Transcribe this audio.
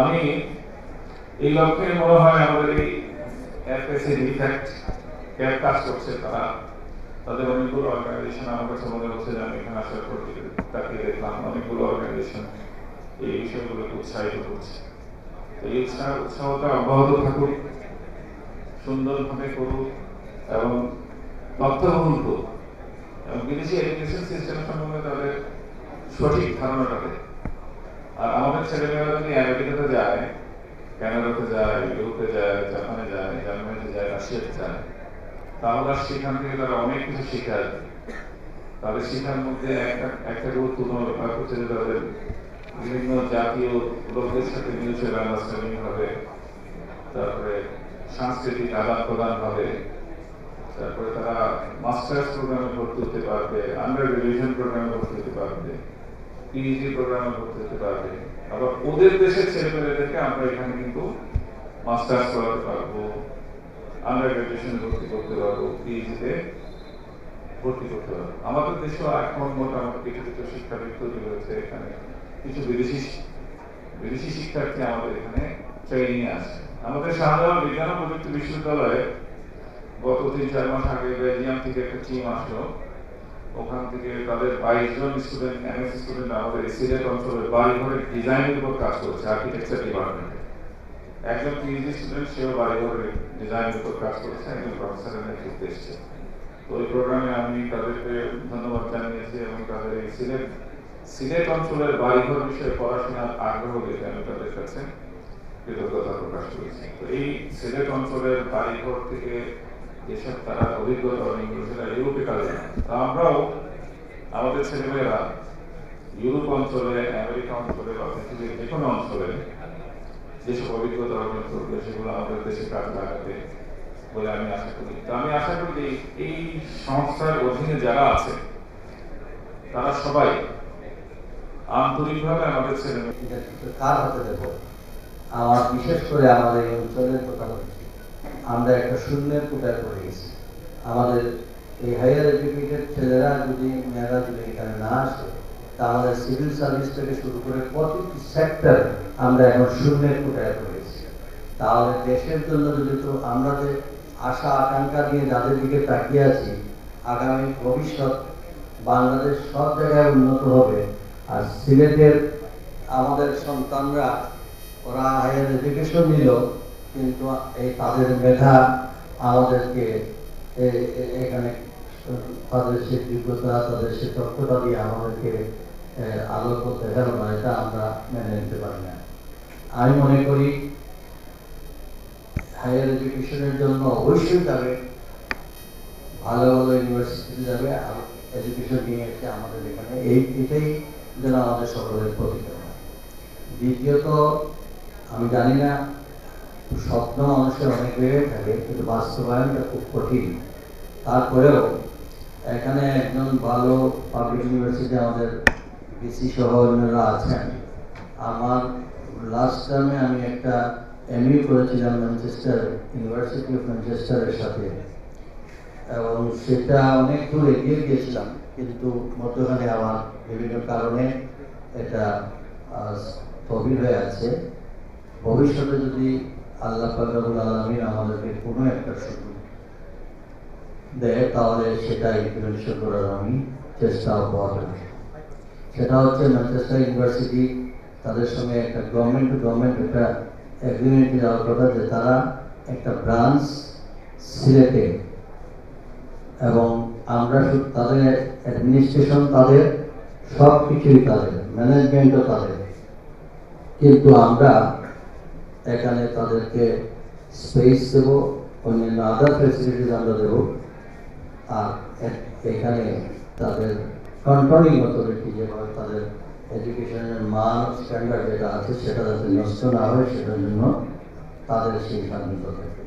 আমি এই লক্ষ্যে মনে হয় আমাদের এই এফএসি ডিফেক্ট ক্যাব কাজ করছে তারা। তাদের অনেকগুলো অর্গানাইজেশন আমার কাছে মনে হচ্ছে যে আমি এখানে আসার পর তাকিয়ে দেখলাম, অনেকগুলো অর্গানাইজেশন এই বিষয়গুলোকে উৎসাহিত করছে। এই উৎসাহ উৎসাহটা অব্যাহত থাকুক, সুন্দরভাবে করুক এবং তথ্যবহুল করুক এবং বিদেশি এডুকেশন সিস্টেম সম্বন্ধে তাদের সঠিক ধারণাটা দেয়। আর আমাদের ছেলেমেয়েরা যদি আমেরিকাতে যায়, কানাডাতে যায়, ইউরোপে যায়, জাপানে যায়, জার্মানিতে যায়, রাশিয়াতে যায়, তাহলে সেখান থেকে তারা অনেক কিছু শিখে আসবে। তাদের শিক্ষার মধ্যে একটা একটা গুরুত্বপূর্ণ ব্যাপার হচ্ছে যে তাদের বিভিন্ন জাতীয় লোকদের সাথে মিউচুয়াল আন্ডারস্ট্যান্ডিং হবে, তারপরে সাংস্কৃতিক আদান প্রদান হবে তারপরে তারা মাস্টার্স প্রোগ্রামে ভর্তি হতে পারবে আন্ডার গ্রাজুয়েশন প্রোগ্রামে ভর্তি হতে পারবে পিএইচডি প্রোগ্রামে ভর্তি হতে পারবে। আবার ওদের দেশের ছেলেমেয়েদেরকে আমরা এখানে কিন্তু মাস্টার্স করাতে পারব আন্ডার গ্রাজুয়েশনে ভর্তি করতে পারব পিএইচডিতে ভর্তি করতে পারব। আমাদের দেশেও এখন মোটামুটি কিছু কিছু শিক্ষাবিদ তৈরি হয়েছে এখানে। কিছু বিদেশি বিদেশি শিক্ষার্থী আমাদের এখানে ট্রেনিং আছে। আমাদের শাহজাহান বিজ্ঞান ও প্রযুক্তি বিশ্ববিদ্যালয়ে গত তিন, চার মাস আগে বেলজিয়াম থেকে একটা টিম আসলো। ওখান থেকে তাদের বাইশ জন স্টুডেন্ট এমএসসি স্টুডেন্ট আমাদের সিলেট অঞ্চলের বাড়ি ঘরের ডিজাইনের উপর কাজ করেছে আর্কিটেকচার ডিপার্টমেন্টে একজন পিএইচডি স্টুডেন্ট সেও বাড়ি ঘরের ডিজাইনের উপর কাজ করেছে, একজন প্রফেসরের নেতৃত্বে এসেছে। তো ওই প্রোগ্রামে আমি তাদেরকে ধন্যবাদ জানিয়েছি এবং তাদের এই সিলেট সিলেট অঞ্চলের বাড়িঘর বিষয়ে পড়াশোনার আগ্রহ দেখে আমি তাদের কাছে কৃতজ্ঞতা প্রকাশ করেছি। তো এই সিলেট অঞ্চলের বাড়িঘর থেকে যেসব তারা অভিজ্ঞতা অনেক করেছে ইউরোপে কাজে তা আমরাও আমাদের ছেলেমেয়েরা ইউরোপ অঞ্চলে, আমেরিকা অঞ্চলে বা পৃথিবীর যে কোনো অঞ্চলে যেসব অভিজ্ঞতা অর্জন করবে, সেগুলো আমাদের দেশে কাজে লাগাবে বলে আমি আশা করি। তো আমি আশা করি এই সংস্থার অধীনে যারা আছে, তারা সবাই আন্তরিকভাবে আমাদের ছেলে কার হাতে দেব? আমার বিশেষ করে আমাদের অঞ্চলের কথা হচ্ছে আমরা একটা শূন্যের কোটায় পড়ে গেছি। আমাদের এই হায়ার এডুকেটেড ছেলেরা যদি, মেয়েরা যদি এখানে না আসে তা আমাদের সিভিল সার্ভিস থেকে শুরু করে প্রতিটি সেক্টর আমরা এখন শূন্যের কোটায় পড়ে গেছি। তাহলে দেশের জন্য যদি তো আমরা যে আশা, আকাঙ্ক্ষা নিয়ে যাদের দিকে তাকিয়ে আছি, আগামী ভবিষ্যৎ বাংলাদেশ সব জায়গায় উন্নত হবে। আর সিলেটের আমাদের সন্তানরা, ওরা হায়ার এডুকেশন নিল কিন্তু এই তাদের মেধা আমাদেরকে এখানে তাদের সে যোগ্যতা, তাদের সে দক্ষতা দিয়ে আমাদেরকে আলোর পথ দেখানো না এটা আমরা মেনে নিতে পারি না আমি মনে করি হায়ার এডুকেশনের জন্য অবশ্যই যাবে, ভালো ভালো ইউনিভার্সিটিতে যাবে, আর এডুকেশন নিয়ে এসে আমাদের এখানে, এই, এটাই যেন আমাদের সকলের প্রতিজ্ঞা হয়। দ্বিতীয়ত, আমি জানি না স্বপ্ন মানুষের অনেক বেড়ে থাকে, কিন্তু বাস্তবায়নটা খুব কঠিন। তারপরেও এখানে একজন ভালো পাবলিক ইউনিভার্সিটি আমাদের বিসি সহ অন্যরা আছেন। আমার লাস্ট টার্মে আমি একটা এমইউ করেছিলাম ম্যানচেস্টার ইউনিভার্সিটি অফ ম্যানচেস্টারের সাথে। এবং সেটা অনেক দূর এগিয়ে গিয়েছিলাম, কিন্তু মধ্যখানে আমার বিভিন্ন কারণে এটা স্থবির হয়ে আছে। ভবিষ্যতে যদি আল্লাহ আমাদেরকে কোনো একটা দেয়, তাহলে সেটা আমি চেষ্টা অব্যাহত। সেটা হচ্ছে ম্যানচেস্টার ইউনিভার্সিটি তাদের সঙ্গে একটা গভর্নমেন্ট টু গভর্নমেন্ট একটা কথা যে তারা একটা ব্রাঞ্চ সিলেটে এবং আমরা তাদের অ্যাডমিনিস্ট্রেশন তাদের সব কিছুই তাদের ম্যানেজমেন্টও তাদের কিন্তু আমরা এখানে তাদেরকে স্পেস দেব, অন্যান্য আদার ফেসিলিটিস আমরা দেব। আর এখানে তাদের কন্ট্রোলিং অথরিটি যেভাবে তাদের এডুকেশনের মান স্ট্যান্ডার্ড যেটা আছে, সেটা যাতে নষ্ট না হয়, সেটার জন্য তাদের সেই স্বাধীনতা থাকে।